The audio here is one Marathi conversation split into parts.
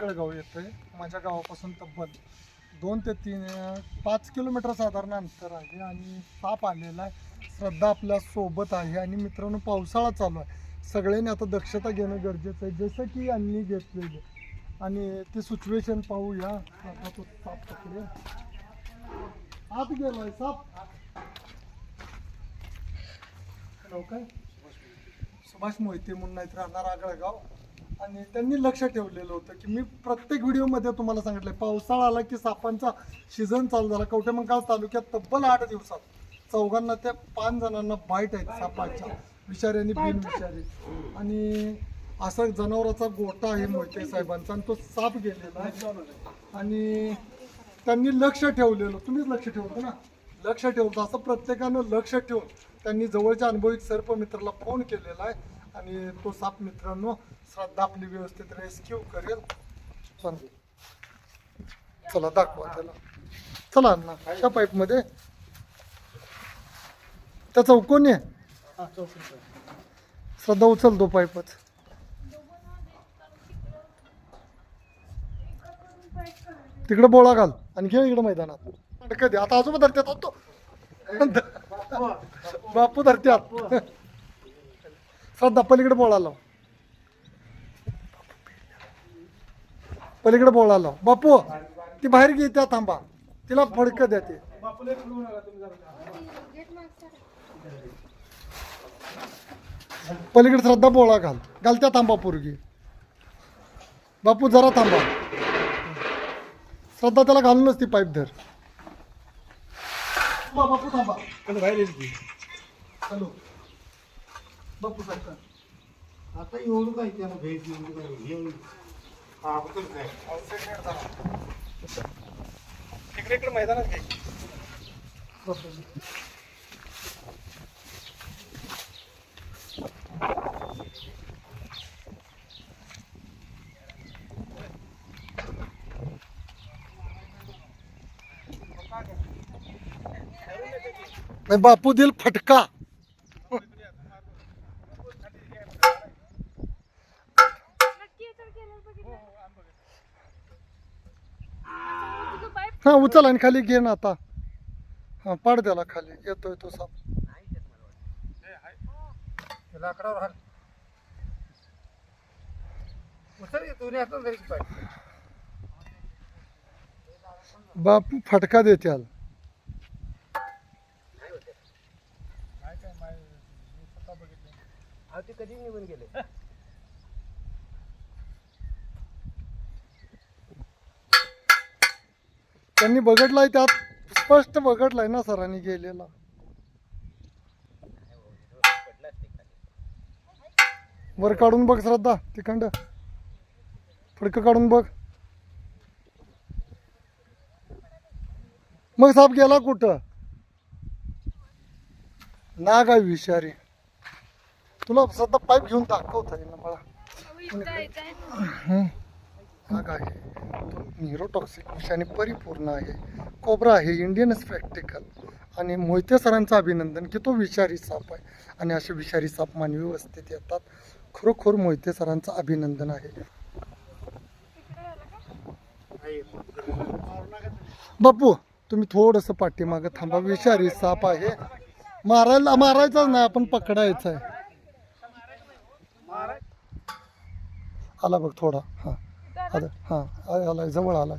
कळगाव येतं आहे माझ्या गावापासून तब्बल दोन ते तीन पाच किलोमीटर साधारण अंतर आहे आणि साप आलेला आहे. श्रद्धा आपल्यासोबत आहे आणि मित्रांनो पावसाळा चालू आहे. सगळ्यांनी आता दक्षता घेणं गरजेचं आहे. जसं की यांनी घेतलेलं आणि ते सिच्युएशन पाहूया. आता तो साप पकडे आत गेलाय साप. काय? सुभाष मोहिते. म्हणून नाहीत राहणार आगळगाव. आणि त्यांनी लक्ष ठेवलेलं होतं की मी प्रत्येक व्हिडिओमध्ये तुम्हाला सांगितलं पावसाळा आला की सापांचा सीझन चालू झाला. कवठेमंकाळ तालुक्यात तब्बल आठ दिवसात चौघांना त्या पाच जणांना बाईट आहेत सापाच्या. विषारी आणि बिनविषारी आणि असं जनावराचा गोटा आहे मोहिते साहेबांचा आणि तो साप गेलेला आहे. आणि त्यांनी लक्ष ठेवलेलं तुम्हीच लक्ष ठेवलं ना? लक्ष ठेवलं असं प्रत्येकानं लक्ष ठेवून त्यांनी जवळच्या अनुभवी सर्प मित्राला फोन केलेला आहे. आणि तो साप मित्रांनो श्रद्धा आपली व्यवस्थित रेस्क्यू करेल. चला दाखवा त्याला. चला ना अशा पाईपमध्ये त्या चौकोनी आहे? श्रद्धा उचल तो पाईपच तिकडे बोळा घाल आणि घे इकडे मैदानात. कधी आता आजोबा धरत्यात तो बापू. धरत्यात. श्रद्धा पलीकडे बोळा लाव. पलीकडे बोळा लाव. बापू ती बाहेर घे त्या थांबा. तिला फडकं द्या ते. पलीकडे श्रद्धा बोळा घाल. घाल त्या थांबा पोरगी. बापू जरा थांबा. श्रद्धा त्याला घालूनच ती पाईप धर. बापू थांबा. हॅलो बापू सरकार आता एवढं काय त्याला भेट एवढं काय हे अगोदर काय इकडे इकडे मैदानात घे. नाही बापू दिल फटका. हा उचल आणि खाली घे ना आता. हा पाड त्याला खाली. येतोय तो साप. लाकडावर हाल. उचल ये, दोन्ही हातात धर की पाय. बापू फटका देत्याल अहो, ते कधी निघून गेले? त्यांनी बघडलाय त्यात स्पष्ट बघडलाय ना सरांनी गेलेला वर काढून बघ श्रद्धा तिखंड. फडकं काढून बघ. मग साप गेला कुठं? नाग आहे विषारी. तुला श्रद्धा पाईप घेऊन दाखवता येईल ना मला. हं. नाग आहे न्यूरोटॉक्सिक विषयाने परिपूर्ण आहे. कोबरा आहे इंडियन स्पेक्टिकल आणि मोहिते सरांचं अभिनंदन की तो विषारी साप आहे. आणि असे विषारी साप मानवी वस्तीत येतात. खरोखर मोहिते सरांचं अभिनंदन आहे. बापू तुम्ही थोडंसं पाठीमागं थांबा. विषारी साप आहे. मारायला मारायचाच नाही. आपण पकडायचं आहे. आला बघ थोडा. हां. आला हां आलाय जवळ आलाय.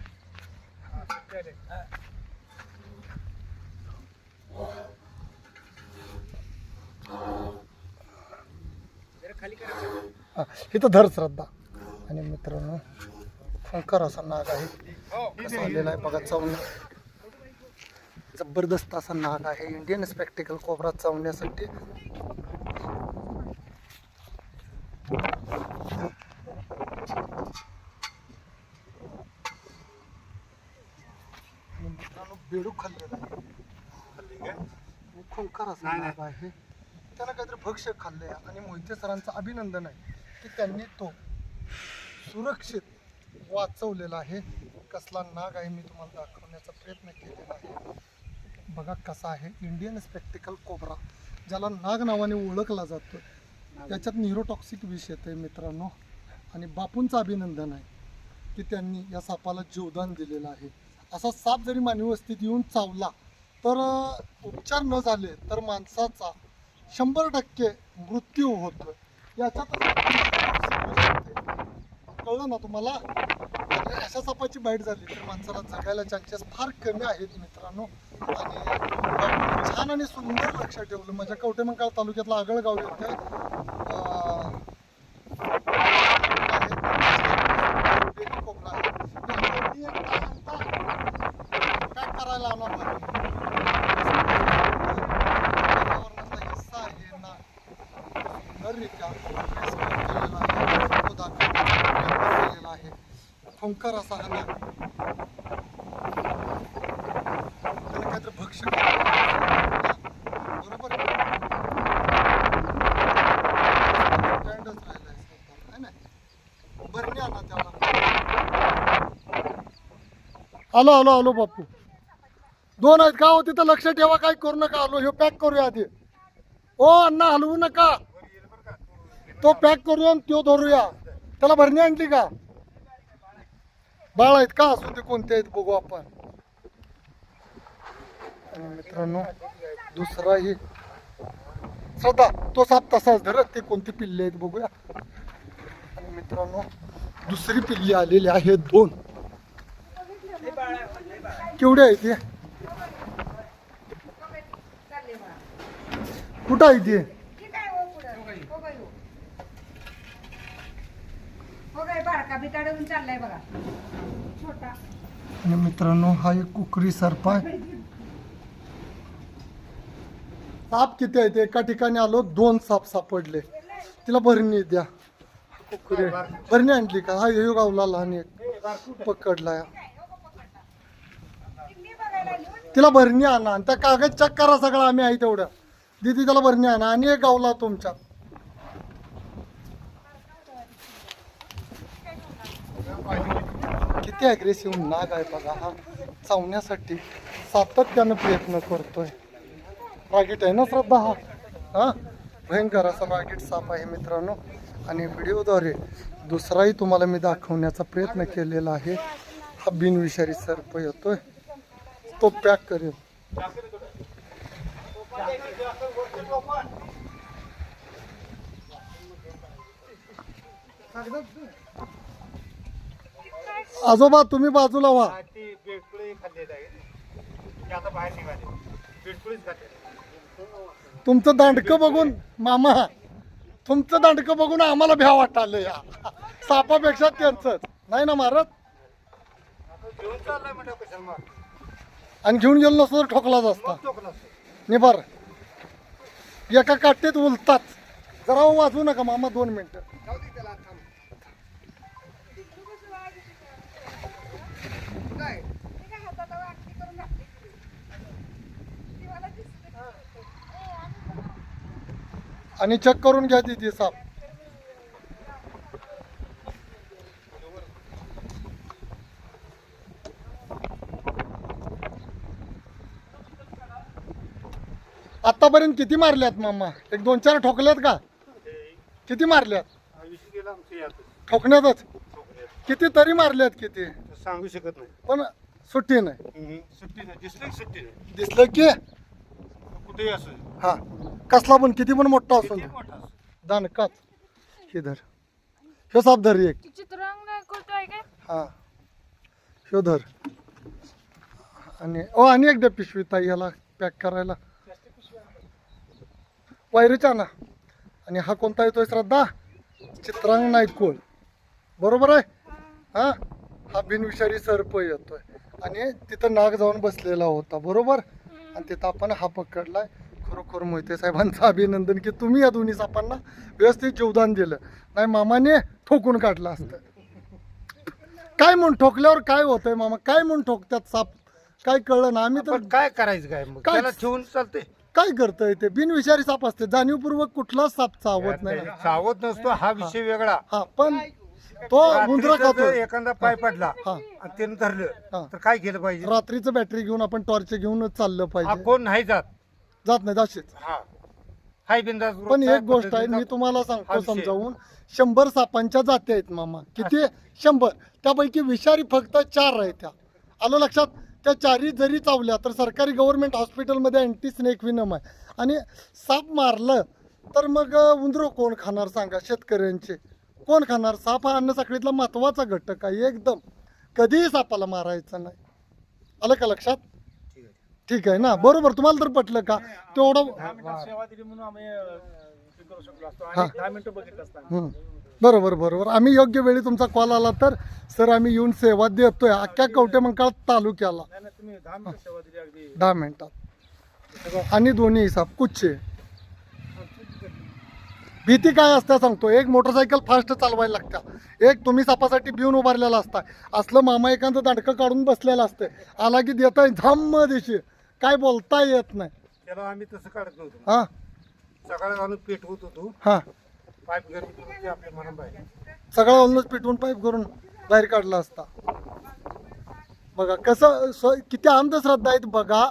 हां इथं धर श्रद्धा. आणि मित्रांनो खंकर असा नाग आहे. आलेला आहे बघा चावण्या. जबरदस्त असा नाग आहे. इंडियन स्पेक्टिकल कोबरा चावण्यासाठी आणि मित्रांनो बेडूक खाल्लेला आहे नाग आहे त्यानं काहीतरी भक्ष्य खाल्ले आणि मोहिते सरांचं अभिनंदन आहे की त्यांनी तो सुरक्षित वाचवलेला आहे. कसला नाग आहे मी तुम्हाला दाखवण्याचा प्रयत्न केलेला आहे. बघा कसा आहे. इंडियन स्पेक्टिकल कोबरा ज्याला नाग नावाने ओळखला जातो. त्याच्यात न्यूरोटॉक्सिक विष येते मित्रांनो. आणि बापूंचं अभिनंदन आहे की त्यांनी या सापाला जीवदान दिलेलं आहे. असा साप जरी मानवी वस्तीत येऊन चावला तर उपचार न झाले तर माणसाचा शंभर टक्के मृत्यू होतो याच्यात कळलं ना तुम्हाला? अशा सापाची बाईट झाली तर माणसाला जगायला चान्सेस फार कमी आहेत मित्रांनो. आणि छान आणि सुंदर लक्ष ठेवलं. माझ्या कवटेमंकाळ तालुक्यातला आगळगाव येथे अं, डेली कोंबडा आहे. त्यामुळे ती एक तास पॅक करायला आणणार नाही. वातावरणाचा हिस्सा आहे ना सुंदररित्या explain केलेला आहे. तो दाखवण्याचा प्रयत्न केलेला आहे फंकर असा हा त्याला काहीतरी भक्ष्य बरोबर? स्टँडच ना? बरणी आणा त्याला. आलो आलो आलो बापू. दोन आहेत का हो तिथं लक्ष ठेवा काय करू नका आलो हे पॅक करूया आधी. ओ अण्णा हलवू नका. तो पॅक करूया आणि तो धरूया. त्याला भरणी आणली का? बाळ आहेत का असू ते कोणते आहेत बघू आपण. मित्रांनो दुसरा दुसराही सदा तो साप तसाच धरत ते कोणती पिल्ले आहेत बघूया. आणि मित्रांनो दुसरी पिल्ली आलेली आहे दोन. केवढे आहे ते? कुठं आहे ते ठीक आहे हो पुढं. हो बाई, हो. हो बाई, बारका बिताडून चाललाय बघा छोटा आणि मित्रांनो हा एक कुकरी सर्प आहे. साप किती आहेत एका ठिकाणी आलो दोन साप सापडले. तिला भरणी द्या. कुकरी भरणी आणली का? हा येऊ गावला लहान एक. पकडला. तिला भरणी आणा. आणि त्या कागद चेक करा सगळं आम्ही आहे तेवढं. दिदी त्याला भरणी आणा. आणि एक गावला तुमच्या. किती ॲग्रेसिव्ह नाग आहे बघा हा. चावण्यासाठी सातत्यानं प्रयत्न करतोय. रागीट आहे ना श्रद्धा हा? हा? भयंकर असा रागीट साप आहे मित्रांनो. आणि व्हिडिओद्वारे दुसराही तुम्हाला मी दाखवण्याचा प्रयत्न केलेला आहे. हा बिनविषारी सर्प येतोय. तो पॅक करेल आजोबा तुम्ही बाजूला व्हा. ती बेडकुळे खाल्लेलं आहे ते आता बाहेर निघाले. बेडकुळीच खाते. तुमचं दांडकं बघून मामा तुमचं दांडकं बघून आम्हाला भ्या वाटायलं या. सापापेक्षा त्यांचंच. नाही ना मारत? घेऊन चाललाय म्हणलं कशाला मार? आणि घेऊन गेलो नसतो तर ठोकलाच असता. निभार एका काट्यात उलतात. जरा वाजवू नका मामा दोन मिनिटं ठीक आहे, हाताला वाकडी करून घातली. ती मला दिसते. आणि चेक करून घ्या तिथे साप. आतापर्यंत किती मारल्यात मामा? एक दोन चार ठोकल्यात का? किती मारल्यात? ठोकण्यातच? किती तरी मारल्यात किती? सांगू शकत नाही. पण सुट्टी नाही. सुट्टी नाही. दिसलं की सुट्टी नाही. दिसलं की? असू हा. कसला पण किती पण मोठा असतो किती मोठा असू दानकाच हे धर. ह्यो साप धर एक. चित्रंग करतोय काय? हा. ह्यो धर. आणि ओ आणि एकदा पिशवी ताई याला पॅक करायला. वायरीच्या ना आणि हा कोणता येतोय श्रद्धा? चित्रांग नाईक कोळ बरोबर आहे? हा? हा बिनविषारी सर्प येतोय. आणि तिथं नाग जाऊन बसलेला होता. बरोबर? आणि तिथं आपण हा पकडलाय. खरोखर मोहिते साहेबांचं अभिनंदन की तुम्ही या दोन्ही सापांना व्यवस्थित जीवदान दिलं. नाही मामाने ठोकून काढलं असतं. काय म्हणून ठोकल्यावर काय होतंय मामा? काय म्हणून ठोकतात साप? काय कळलं ना? आम्ही तर पण काय करायचं काय? मग काय? त्याला ठेवून चालते काय करतोय ते? बिनविषारी साप असते. जाणीवपूर्वक कुठलाच साप चावत नाही. सावध नसतो हा विषय वेगळा. हा पण तो मुंद्रा खातोय. एखादा पाय पडला हा. आणि त्यानं धरलं. तर काय केलं पाहिजे? रात्रीचं बॅटरी घेऊन आपण टॉर्च घेऊन चाललं हा पाहिजे. कोण नाही जात. जात नाही असेच हा. हाय बिंदास पण एक गोष्ट आहे मी तुम्हाला हा सांगतो विषय. समजावून शंभर सापांच्या जाती आहेत मामा. किती? शंभर. त्यापैकी विषारी फक्त चार आहेत त्या. आलं लक्षात? त्या चारी जरी चावल्या तर सरकारी गव्हर्नमेंट हॉस्पिटलमध्ये अँटी स्नेक विनम आहे. आणि साप मारलं तर मग उंदरो कोण खाणार सांगा शेतकऱ्यांचे? कोण खाणार? साप हा अन्न साखळीतला महत्त्वाचा घटक आहे एकदम. कधीही सापाला मारायचं नाही. आलं का लक्षात? ठीक आहे ना? बरोबर. तुम्हाला तर पटलं का? तेवढं दहा मिनिटं सेवा दिली म्हणून आम्ही अं, हे करू शकलो असतो. हा. आणि दहा मिनिटं बघितलं असताना हं. बरोबर बरोबर. आम्ही योग्य वेळी तुमचा कॉल आला तर सर आम्ही येऊन सेवा देतोय. अख्ख्या कवटे मंकाळ तालुक्याला. नाही नाही तुम्ही दहा मिनिटं सेवा दिली अगदी. दहा मिनिटात. आणि दोन्ही हिसाब कुच्चे. भीती काय असतं सांगतो. एक मोटरसायकल फास्ट चालवायला लागतं. एक तुम्ही सापासाठी भिवून उभारलेला असता. असलं मामा एखादं दांडकं काढून बसलेलं असतं. आला की देताय झाम्म दिशी. काय बोलता येत नाही. त्याला आम्ही तसं काढत नव्हतो. हा. सकाळी आणून पेटवत होतो हा. पाईप गरम करून ते आपल्या मना बाहेर. सगळा ऑलनच पिटवून पाईप करून बाहेर काढला असता. बघा कसं स- किती अंधश्रद्धा आहेत बघा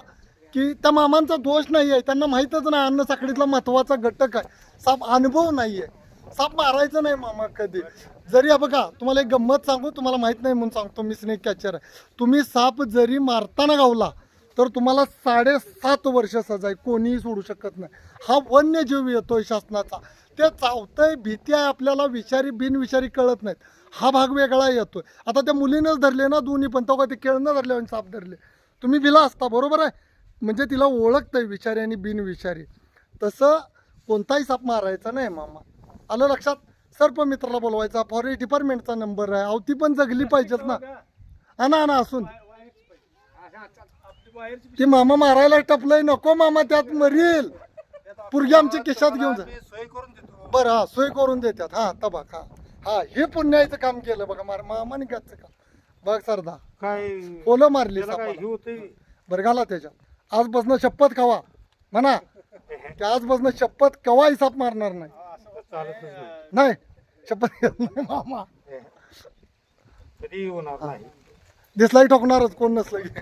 की त्या मामांचा दोष नाही आहे त्यांना माहीतच नाही अन्न साखळीतला महत्त्वाचा घटक आहे. साप अनुभव नाही आहे साप मारायचं नाही मामा कधी. जरी बघा तुम्हाला एक गंमत सांगू तुम्हाला माहीत नाही म्हणून सांगतो मी स्नेक कॅचर आहे. तुम्ही साप जरी मारताना गावला तर तुम्हाला साडेसात वर्ष सजाय कोणीही सोडू शकत नाही. हा वन्यजीव येतोय शासनाचा. ते चावतंय भीती आहे आपल्याला विषारी बिनविषारी कळत नाहीत. हा भाग वेगळा येतोय. आता त्या मुलीनंच धरले ना दोन्ही पण तो का ते खेळणं धरले आणि साप धरले. तुम्ही भिला असता बरोबर आहे? म्हणजे तिला ओळखतंय विषारी आणि बिनविषारी. तसं कोणताही साप मारायचा नाही मामा. आलं लक्षात? सर्प मित्राला बोलवायचा. फॉरेस्ट डिपार्टमेंटचा नंबर आहे. अवती पण जगली पाहिजेत ना. हा ना असून. ती मामा मारायला टपलंय. नको मामा त्यात मरील. पुरगी आमच्या केशात घेऊन जा. बरं हा सोय करून देतात. हा तबा हा हा हे पुण्याचं काम केलं बघा. मार मामाने घ्यायचं काम. बघ सरदा. काय? ओलं मारली बरं घाला त्याच्यात. आजपासून शपथ खावा. म्हणा. की आजपासून शपथ कवाही साप मारणार नाही. नाही नाही शपथ घेत नाही मामा. कधी होणार नाही. दिसलाही ठोकणारच कोण नसलं की.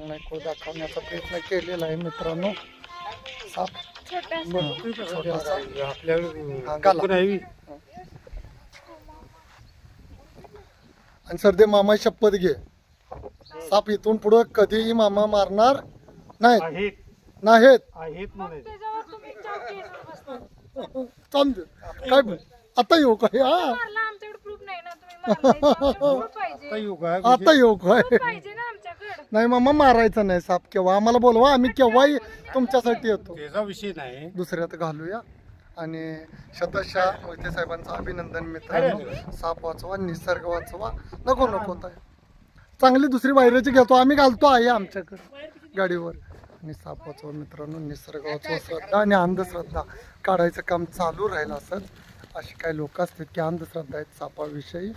नाही दाखवण्याचा प्रयत्न केलेला आहे मित्रांनो. नाही आणि सरदे मामा शपथ घे. साप इथून पुढं कधीही मामा मारणार आहेत नाहीत. आहेत म्हणायचं त्याच्यावर तुम्ही चाप घेऊन बसता. समजेल काय बोल? आता येऊ काय हा. मारला आमच्याकडे प्रूफ नाही ना. तुम्ही मारलाय. proof पाहिजे. आता येऊ काय आता येऊ काय Proof पाहिजे ना आमच्याकडे. नाही मामा मारायचा नाही साप केव्हा. आम्हाला बोलवा आम्ही केव्हाही तुमच्यासाठी येतो. त्याचा विषय नाही. दुसऱ्यात घालूया. आणि शतशा मोहिते साहेबांचं अभिनंदन मित्रांनो. साप वाचवा निसर्ग वाचवा. नको नको ताई. चांगली दुसरी बाहेरची घेतो. आम्ही घालतो आहे आमच्याकडे. गाडीवर. आणि साप वाचवा मित्रांनो निसर्ग वाचवा श्रद्धा आणि अंधश्रद्धा काढायचं काम चालू राहील असंच अशी काही लोक असतात की अंधश्रद्धा आहेत सापाविषयी.